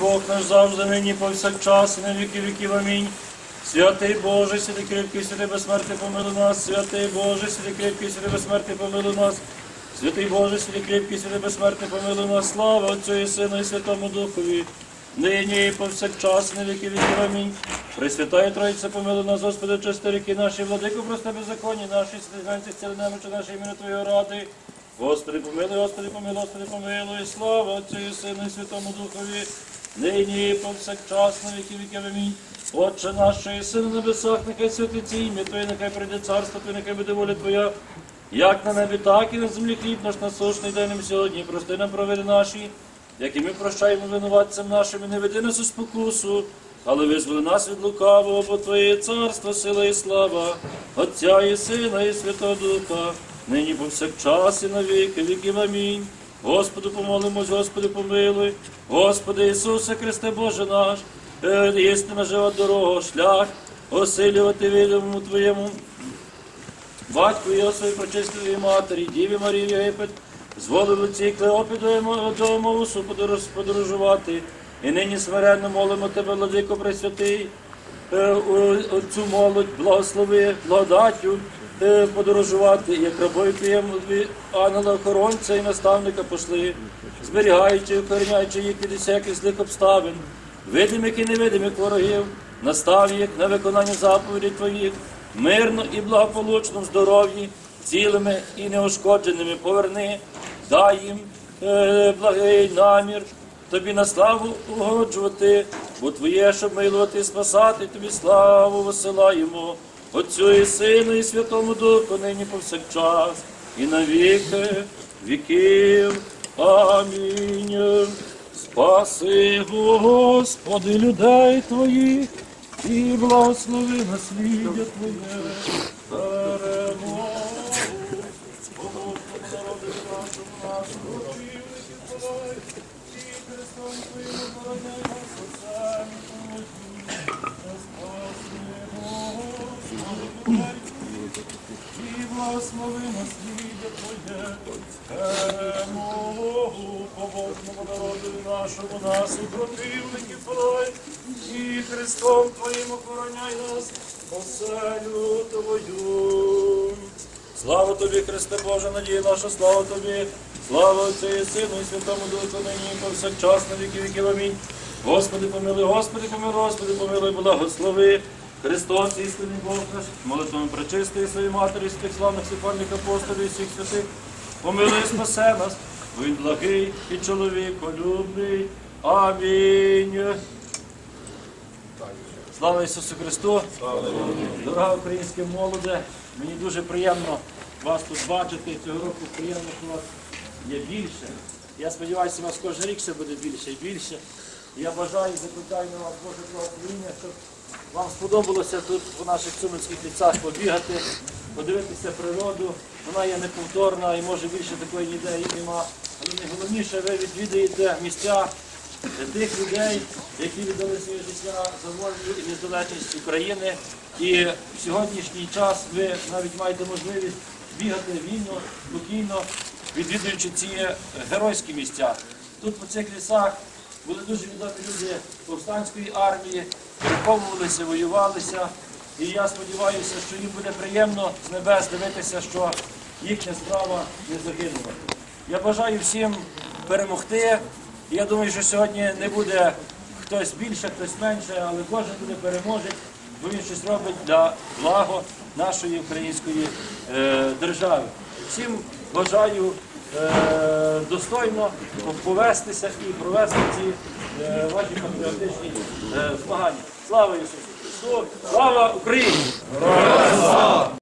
Бог наш завжди нині повсякчас і на віки віків. Амінь. Святий Боже, святий кріпкий, святий безсмертний помилуй нас, святий Боже, святий кріпкий, святий безсмертний помилуй нас. Святий Боже, святий кріпкий, святий безсмертний помилуй нас. Слава Отцю і Сину і Святому Духові. Нині і повсякчас, і на віки віків. Амінь. Пресвятає Троїця, помилуй нас, Господи, чисти ріки наші, владику, прости беззаконні наші, святинці, ціли немочі наші, імені Твоєї ради. Господи, помилуй, Господи, помилуй, Господи, помилуй, слава Отцю і Сину і Святому Духові, нині і повсякчас на віки віків. Отче наш, що єси на небесах, нехай святиться ім'я Твоє, нехай прийде царство Твоє, нехай буде воля Твоя, як на небі, так і на землі. Хліб наш насущний дай нам сьогодні, прости нам провини наші, як і ми прощаємо винуватцям нашим, і не веди нас у спокусу, але визволи нас від лукавого, бо Твоє царство, сила і слава, Отця і Сина, і Святого Духа, нині повсякчас і на віки віків. Амінь. Господу помолимось, Господи помилуй, Господи Ісусе Христе Боже наш, е, істина жива дорога, шлях, осилювати відомому Твоєму батьку Йосифі прочистої матері, Діві Марії Єгипет, зволив лиці Клеопі до Моусу подорожувати. І нині смиренно молимо тебе, владико Пресвятий, е, оцю молодь, благослови, благодаттю е, подорожувати, як рабою твоєму ангела охоронця і наставника пошли, зберігаючи, охороняючи їх від усяких злих обставин, видимих і невидимих ворогів, настав їх на виконання заповідей твоїх, мирно і благополучно в здоров'ї, цілими і неушкодженими поверни, дай їм е, благий намір, тобі на славу угоджувати, бо твоє, щоб милувати спасати, тобі славу висилаємо. Отцю і Сину, і Святому Духу, нині повсякчас, і на віки віків. Амінь. Спаси, Господи, людей Твоїх, і благослови насліддя Твоє. Перемогу. Господи, народи нашому, і Христом Твоїм обороняй нас отцем Твоїм. Спаси, Господи, людей Твоїх, і благослови насліддя Твоє. Перемогу побожному народу нашому, нас і противників і Христом Твоїм охороняй нас, оселю Твою. Слава тобі, Христе Боже, надія наша, слава тобі, слава Отцю і Сину і Святому Духу, нині і повсякчас на віки віків. Амінь. Господи, помилуй, Господи, помилуй, Господи, помилуй, благослови. Христос, істинний Бог наш, молитвами пречистої своєї матері, святих славних сихвальних апостолів і всіх святих, помилуй, спасе нас, він благий і чоловіколюбний. Амінь. Слава Ісусу Христу! Дорога українська молоде, мені дуже приємно вас тут бачити. Цього року приємно, що вас є більше. Я сподіваюся, у вас кожен рік все буде більше і більше. Я бажаю, закликаю на вас Боже благословіння, щоб вам сподобалося тут у наших суминських ліцах побігати, подивитися природу. Вона є неповторна і може більше такої ніде і нема. Але найголовніше, ви відвідаєте місця тих людей, які віддали своє життя за волю і незалежність України. І в сьогоднішній час ви навіть маєте можливість бігати вільно, спокійно, відвідуючи ці геройські місця. Тут по цих лісах були дуже відомі люди повстанської армії, переховувалися, воювалися. І я сподіваюся, що їм буде приємно з небес дивитися, що їхня справа не загинула. Я бажаю всім перемогти. Я думаю, що сьогодні не буде хтось більше, хтось менше, але кожен буде переможець, бо він щось робить для благо нашої української е, держави. Всім бажаю е, достойно повестися і провести ці е, ваші патріотичні е, змагання. Слава Ісусу Христу! Слава Україні!